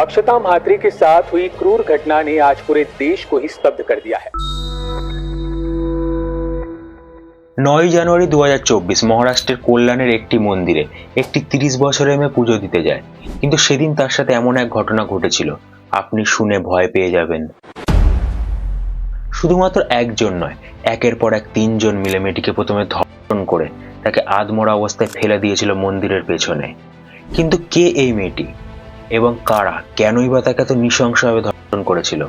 अक्षता म्हात्रे के साथ हुई क्रूर घटना ने आज पूरे देश को ही स्तब्ध कर दिया है নয় জানুয়ারি দু মহারাষ্ট্রের কল্যাণের একটি মন্দিরে একটি তিরিশ বছরের মেয়ে পুজো দিতে যায় কিন্তু সেদিন তার সাথে এমন এক ঘটনা ঘটেছিল আপনি শুনে ভয় পেয়ে যাবেন শুধুমাত্র একজন নয় একের পর এক তিনজন মিলে মেয়েটিকে প্রথমে ধর্ষণ করে তাকে আধমরা অবস্থায় ফেলে দিয়েছিল মন্দিরের পেছনে কিন্তু কে এই মেয়েটি এবং কারা কেনই বা তাকে এত নৃশংসভাবে ধর্ষণ করেছিল?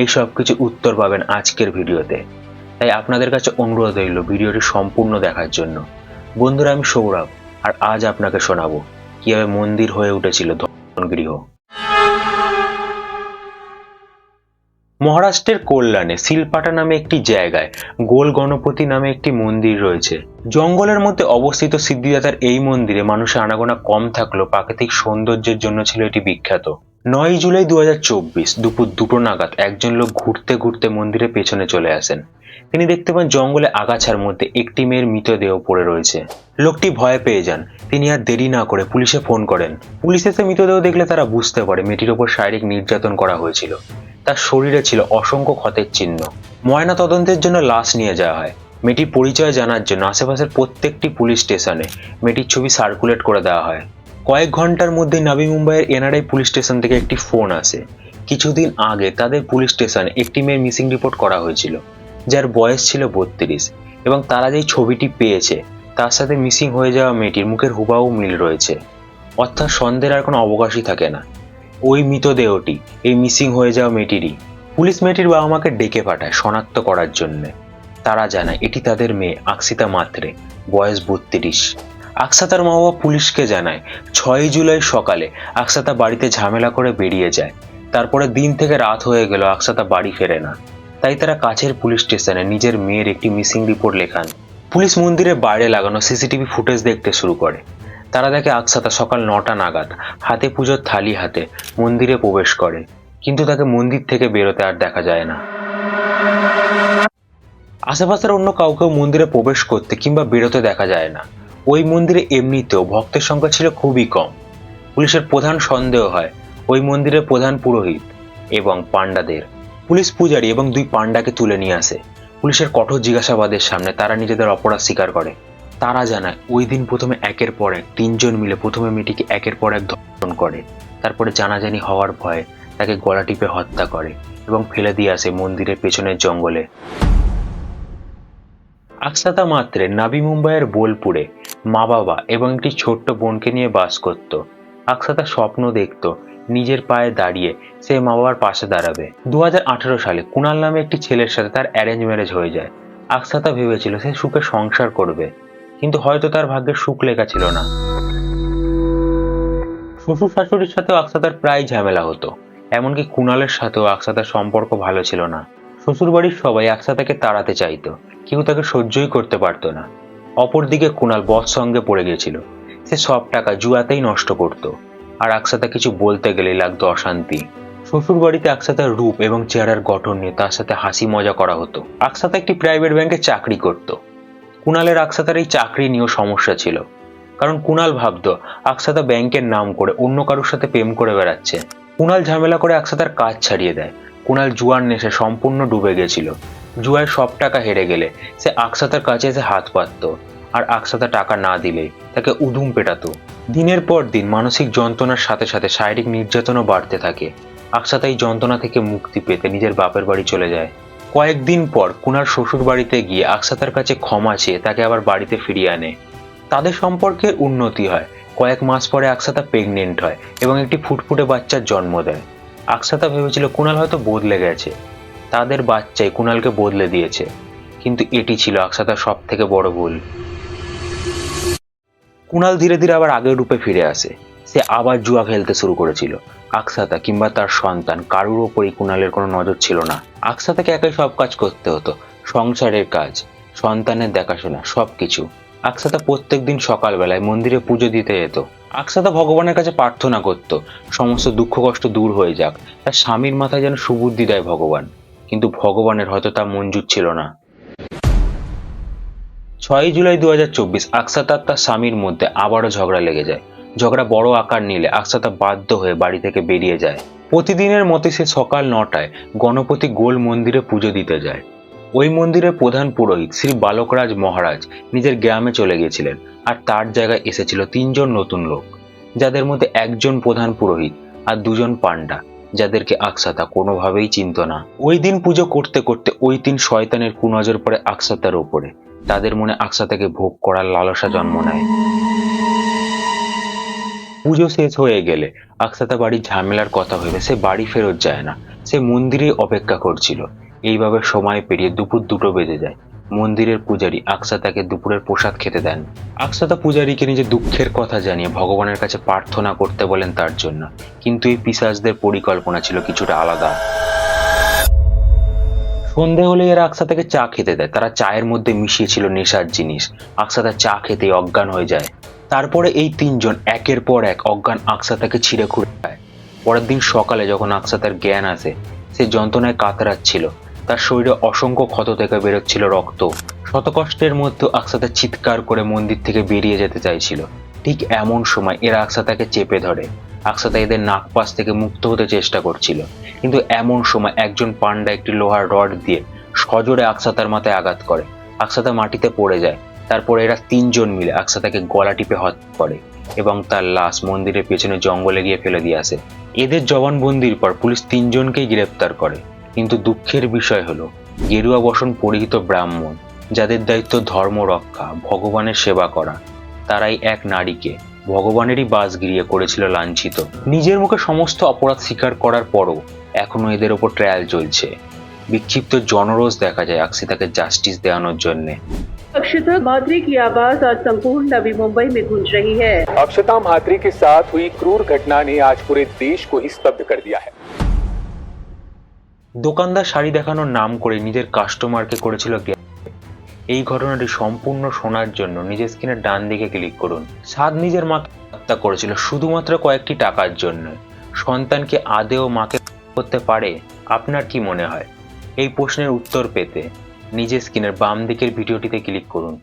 এই সব কিছু উত্তর পাবেন আজকের ভিডিওতে। তাই আপনাদের কাছে অনুরোধ রইল ভিডিওটি সম্পূর্ণ দেখার জন্য। বন্ধুরা, আমি সৌরভ, আর আজ আপনাকে শোনাবো, কীভাবে মন্দির হয়ে উঠেছিল ধর্ষণ গৃহ। মহারাষ্ট্রের কল্যাণে শিলপাটা নামে একটি জায়গায় গোল গণপতি নামে একটি মন্দির রয়েছে। জঙ্গলের মধ্যে অবস্থিত সিদ্ধিদাতার এই মন্দিরে মানুষের আনাগোনা কম থাকলেও প্রাকৃতিক সৌন্দর্যের জন্য ছিল এটি বিখ্যাত। নয় জুলাই দু হাজার চব্বিশ দুপুর দুটো নাগাদ একজন লোক ঘুরতে ঘুরতে মন্দিরের পেছনে চলে আসেন। তিনি দেখতে পান জঙ্গলে আগাছার মধ্যে একটি মেয়ের মৃতদেহ পড়ে রয়েছে। লোকটি ভয় পেয়ে যান। তিনি আর দেরি না করে পুলিশে ফোন করেন। পুলিশ এসে মৃতদেহ দেখলে তারা বুঝতে পারে মেয়েটির ওপর শারীরিক নির্যাতন করা হয়েছিল। তার শরীরে ছিল অসংখ্য ক্ষতের চিহ্ন। ময়না তদন্তের জন্য লাশ নিয়ে যাওয়া হয়। মেয়েটির পরিচয় জানার জন্য আশেপাশের প্রত্যেকটি পুলিশ স্টেশনে মেয়েটির ছবি সার্কুলেট করে দেওয়া হয়। কয়েক ঘণ্টার মধ্যে নাবি মুম্বাইয়ের এনআরআই পুলিশ স্টেশন থেকে একটি ফোন আসে। কিছুদিন আগে তাদের পুলিশ স্টেশনে একটি মেয়ের মিসিং রিপোর্ট করা হয়েছিল। যার বয়স ছিল বত্রিশ এবং তারা যেই ছবিটি পেয়েছে, তার সাথে মিসিং হয়ে যাওয়া মেয়েটির মুখের হুবাহু মিল রয়েছে। অর্থাৎ সন্দেহের আর কোনো অবকাশই থাকে না। ওই মৃতদেহটি, এই মিসিং হয়ে যাওয়া মেয়েটিরই, পুলিশ মেয়েটির বাবা মাকে ডেকে পাঠায় শনাক্ত করার জন্য। তারা জানায়, এটি তাদের মেয়ে, আকসিতা মাত্রে, বয়স বত্রিশ। আকসাতার মা বাবা পুলিশকে জানায়, ছয়ই জুলাই সকালে আকসাতা বাড়িতে ঝামেলা করে বেরিয়ে যায়। তারপরে দিন থেকে রাত হয়ে গেল, আকসাতা বাড়ি ফেরে না। তাই তারা কাছের পুলিশ স্টেশনে নিজের মেয়ের একটি মিসিং রিপোর্ট লেখান। পুলিশ মন্দিরের বাইরে লাগানো সিসিটিভি ফুটেজ দেখতে শুরু করে। তারা দেখে আকসাতা সকাল নটা নাগাদ, হাতে পুজোর থালি হাতে মন্দিরে প্রবেশ করে। কিন্তু তাকে মন্দির থেকে বেরোতে আর দেখা যায় না। আশেপাশের অন্য কাউকেও মন্দিরে প্রবেশ করতে কিংবা বেরোতে দেখা যায় না। ওই মন্দিরে এমনিতেও ভক্তের সংখ্যা ছিল খুবই কম। পুলিশের প্রধান সন্দেহ হয়, ওই মন্দিরের প্রধান পুরোহিত এবং পাণ্ডাদের। পুলিশ পূজারী এবং দুই পাণ্ডাকে তুলে নিয়ে আসে। পুলিশের কঠোর জিজ্ঞাসাবাদের সামনে তারা নিজেদের অপরাধ স্বীকার করে। তারা জানায়, ওই দিন প্রথমে একের পর এক, তিনজন মিলে প্রথমে মেয়েটিকে একের পর এক ধর্ষণ করে। তারপরে জানাজানি হওয়ার ভয়ে তাকে গলা টিপে হত্যা করে এবং ফেলে দিয়ে আসে মন্দিরের পেছনের জঙ্গলে। আকসাতা মাত্রে নাবি মুম্বাইয়ের বোলপুরে মা বাবা এবং একটি ছোট্ট বোনকে নিয়ে বাস করত। আকসাতা স্বপ্ন দেখত নিজের পায়ে দাঁড়িয়ে সে মা বাবার পাশে দাঁড়াবে। দু হাজার আঠারো সালে কুণাল নামে একটি ছেলের সাথে তার অ্যারেঞ্জ ম্যারেজ হয়ে যায়। আকসাতা ভেবেছিল সে সুখে সংসার করবে, কিন্তু হয়তো তার ভাগ্যে সুখ লেখা ছিল না। শ্বশুর শাশুড়ির সাথেও আকসাতার প্রায় ঝামেলা হতো, এমনকি কুণালের সাথেও আকসাতার সম্পর্ক ভালো ছিল না। শ্বশুরবাড়ির সবাই আকসাতাকে তাড়াতে চাইতো, কেউ তাকে সহ্যই করতে পারতো না। অপরদিকে কুণাল বস সঙ্গে পড়ে গেছিল সে সব টাকা জুয়াতেই নষ্ট করত। আর আকসাতা কিছু বলতে গেলেই লাগতো অশান্তি। শ্বশুর বাড়িতে আকসাতার রূপ এবং চেহারার গঠন নিয়ে তার সাথে হাসি মজা করা হতো। আকসাতা একটি প্রাইভেট ব্যাংকে চাকরি করত। কুণালের আকসাতার এই চাকরি নিয়েও সমস্যা ছিল। কারণ কুণাল ভাবতো, আকসাতা ব্যাংকের নাম করে অন্য কারোর সাথে প্রেম করে বেড়াচ্ছে। কুণাল ঝামেলা করে আকসাতার কাজ ছাড়িয়ে দেয়। কুণাল জুয়ার নেশে সম্পূর্ণ ডুবে গেছিল। জুয়ায় সব টাকা হেরে গেলে সে আকসাতার কাছে এসে হাত পাতত। আর আকসাতা টাকা না দিলে তাকে উদুম পেটাতো। দিনের পর দিন মানসিক যন্ত্রণার সাথে সাথে শারীরিক নির্যাতনও বাড়তে থাকে। আকসাতা এই যন্ত্রণা থেকে মুক্তি পেতে নিজের বাপের বাড়ি চলে যায়। কয়েকদিন পর কুনার শ্বশুর বাড়িতে গিয়ে আকসাতার কাছে ক্ষমা চেয়ে তাকে আবার বাড়িতে ফিরিয়ে আনে। তাদের সম্পর্কে উন্নতি হয়। কয়েক মাস পরে আকসাতা প্রেগনেন্ট হয় এবং একটি ফুটফুটে বাচ্চার জন্ম দেয়। আকসাতা ভেবেছিল কুণাল হয়তো বদলে গেছে। তাদের বাচ্চাই কুণালকে বদলে দিয়েছে। কিন্তু এটি ছিল আকসাতার সব থেকে বড় ভুল। কুণাল ধীরে ধীরে আবার আগের রূপে ফিরে আসে। সে আবার জুয়া খেলতে শুরু করেছিল। আকসাতা কিংবা তার সন্তান, কারুর ওপরই কুণালের কোনো নজর ছিল না। আকসাতাকে একাই সব কাজ করতে হতো। সংসারের কাজ, সন্তানের দেখাশোনা সব কিছু আকসাতা প্রত্যেকদিন সকালবেলায় মন্দিরে পুজো দিতে যেত। আকসাতা ভগবানের কাছে প্রার্থনা করত, সমস্ত দুঃখ কষ্ট দূর হয়ে যাক। তার স্বামীর মাথায় যেন সুবুদ্ধি দেয় ভগবান। কিন্তু ভগবানের হয়তো তা মঞ্জুর ছিল না। ছয়ই জুলাই দু হাজার চব্বিশ আকসাত আর তার স্বামীর মধ্যে আবারও ঝগড়া লেগে যায়। ঝগড়া বড় আকার নিলে আকসাতা বাধ্য হয়ে বাড়ি থেকে বেরিয়ে যায়। প্রতিদিনের মতে সে সকাল নটায় গণপতি গোল মন্দিরে পুজো দিতে যায়। ওই মন্দিরের প্রধান পুরোহিত শ্রী বালকরাজ মহারাজ নিজের গ্রামে চলে গিয়েছিলেন আর তার জায়গায় এসেছিল তিনজন নতুন লোক, যাদের মধ্যে একজন প্রধান পুরোহিত আর দুজন পান্ডা যাদেরকে আকসাতা কোনোভাবেই চিনত না। ওই দিন পুজো করতে করতে ওই তিন শয়তানের কুনজর পড়ে আকসাতার উপরে তাদের মনে আকসাতাকে ভোগ করার লালসা জন্ম নেয়। পুজো শেষ হয়ে গেলে আকসাতা বাড়ির ঝামেলার কথা ভেবে সে বাড়ি ফেরত যায় না। সে মন্দিরে অপেক্ষা করছিল। এইভাবে সময় পেরিয়ে দুপুর দুটো বেজে যায়। মন্দিরের পূজারী আকসাতাকে দুপুরের প্রসাদ খেতে দেন। আকসাতা পূজারীকে নিজে দুঃখের কথা জানিয়ে ভগবানের কাছে প্রার্থনা করতে বলেন তার জন্য। কিন্তু এই পিসাজদের পরিকল্পনা ছিল কিছুটা আলাদা। সন্ধে হলে এরা আকসাতাকে চা খেতে দেয়। তারা চায়ের মধ্যে মিশিয়েছিল নেশার জিনিস। আকসাতা চা খেতে অজ্ঞান হয়ে যায়। তারপরে এই তিনজন একের পর এক অজ্ঞান আকসাতাকে ছিঁড়ে খুঁড়ে খায়। পরের দিন সকালে যখন আকসাতার জ্ঞান আসে, সে যন্ত্রণায় কাতরাচ্ছিল। তার শরীরে অসংখ্য ক্ষত থেকে বেরোচ্ছিল রক্ত। শতকষ্টের মধ্যে আকসাতা চিৎকার করে মন্দির থেকে বেরিয়ে যেতে চাইছিল। ঠিক এমন সময় এরা আকসাতাকে চেপে ধরে। আকসাতা এদের নাকপাশ থেকে মুক্ত হতে চেষ্টা করছিল। কিন্তু এমন সময় একজন পান্ডা একটি লোহার রড দিয়ে সজোরে আকসাতার মাথায় আঘাত করে। আকসাতা মাটিতে পড়ে যায়। তারপর এরা তিনজন মিলে আকসাতাকে গলা টিপে হত্যা করে এবং তার লাশ মন্দিরের পেছনে জঙ্গলে গিয়ে ফেলে দিয়ে আসে। এদের জবানবন্দির পর পুলিশ তিনজনকেই গ্রেপ্তার করে। কিন্তু দুঃখের বিষয় হলো, গেরুয়া বসন পরিহিত ব্রাহ্মণ, যাদের দায়িত্ব ধর্ম রক্ষা, ভগবানের সেবা করা, তারাই এক নারীকে ভগবানেরই বাস গিরিয়ে করেছিল লাঞ্ছিত নিজের মুখে সমস্ত অপরাধ স্বীকার করার পরও এখনো এদের ওপর ট্রায়াল চলছে বিক্ষিপ্ত জনরোষ দেখা যায় আকসিতাকে জাস্টিস দেওয়ানোর জন্যে अक्षता माधुरी की आवाज आज संपूर्ण नवी मुंबई में गूंज रही है अक्षता म्हात्रे के साथ हुई क्रूर घटना ने आज पूरे देश को ही स्तब्ध कर दिया है দোকানদার শাড়ি দেখানোর নাম করে নিজের কাস্টমারকে করেছিল গ্রেপ্তার। এই ঘটনাটি সম্পূর্ণ শোনার জন্য নিজের স্ক্রিনের ডান দিকে ক্লিক করুন। সাদ নিজের মাকে হত্যা করেছিল শুধুমাত্র কয়েকটি টাকার জন্য। সন্তানকে আদেও মাকে করতে পারে? আপনার কি মনে হয়? এই প্রশ্নের উত্তর পেতে নিজের স্ক্রিনের বাম দিকের ভিডিওটিতে ক্লিক করুন।